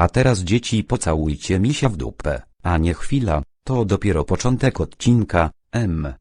A teraz dzieci pocałujcie misia w dupę, a nie chwila, to dopiero początek odcinka, M.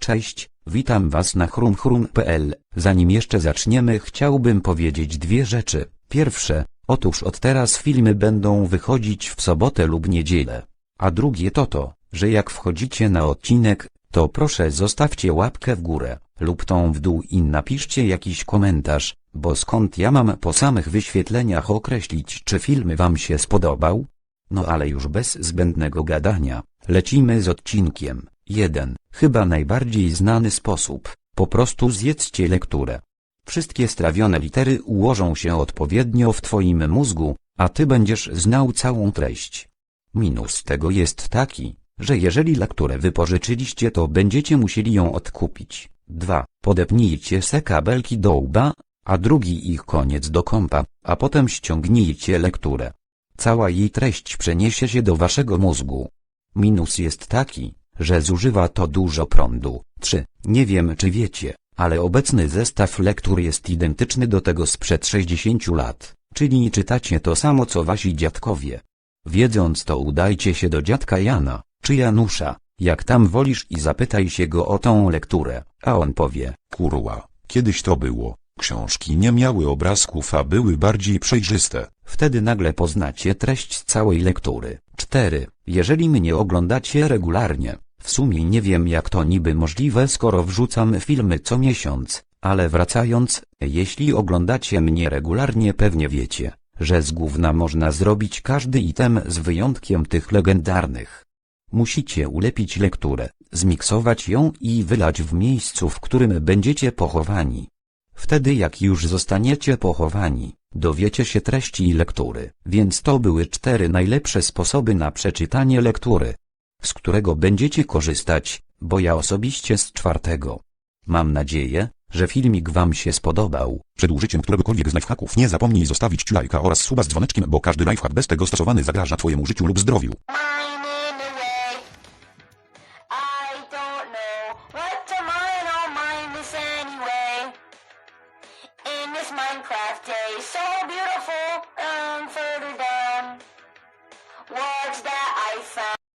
Cześć, witam was na chrumchrum.pl. Zanim jeszcze zaczniemy chciałbym powiedzieć dwie rzeczy. Pierwsze, otóż od teraz filmy będą wychodzić w sobotę lub niedzielę. A drugie to to, że jak wchodzicie na odcinek, to proszę zostawcie łapkę w górę, lub tą w dół i napiszcie jakiś komentarz, bo skąd ja mam po samych wyświetleniach określić czy film wam się spodobał? No ale już bez zbędnego gadania, lecimy z odcinkiem. 1. Chyba najbardziej znany sposób, po prostu zjedzcie lekturę. Wszystkie strawione litery ułożą się odpowiednio w twoim mózgu, a ty będziesz znał całą treść. Minus tego jest taki, że jeżeli lekturę wypożyczyliście to będziecie musieli ją odkupić. 2. Podepnijcie se kabelki do łba, a drugi ich koniec do kompa, a potem ściągnijcie lekturę. Cała jej treść przeniesie się do waszego mózgu. Minus jest taki, że zużywa to dużo prądu. 3. Nie wiem czy wiecie, ale obecny zestaw lektur jest identyczny do tego sprzed 60 lat, czyli czytacie to samo co wasi dziadkowie. Wiedząc to udajcie się do dziadka Jana, czy Janusza, jak tam wolisz i zapytaj się go o tą lekturę, a on powie, Kurła, kiedyś to było. Książki nie miały obrazków, a były bardziej przejrzyste. Wtedy nagle poznacie treść całej lektury. 4. Jeżeli mnie oglądacie regularnie, w sumie nie wiem jak to niby możliwe skoro wrzucam filmy co miesiąc, ale wracając, jeśli oglądacie mnie regularnie pewnie wiecie, że z gówna można zrobić każdy item z wyjątkiem tych legendarnych. Musicie ulepić lekturę, zmiksować ją i wylać w miejscu w którym będziecie pochowani. Wtedy jak już zostaniecie pochowani, dowiecie się treści lektury, więc to były cztery najlepsze sposoby na przeczytanie lektury, z którego będziecie korzystać, bo ja osobiście z czwartego. Mam nadzieję, że filmik wam się spodobał. Przed użyciem któregokolwiek z lifehacków nie zapomnij zostawić lajka oraz suba z dzwoneczkiem, bo każdy lifehack bez tego stosowany zagraża twojemu życiu lub zdrowiu. Minecraft day, so beautiful, and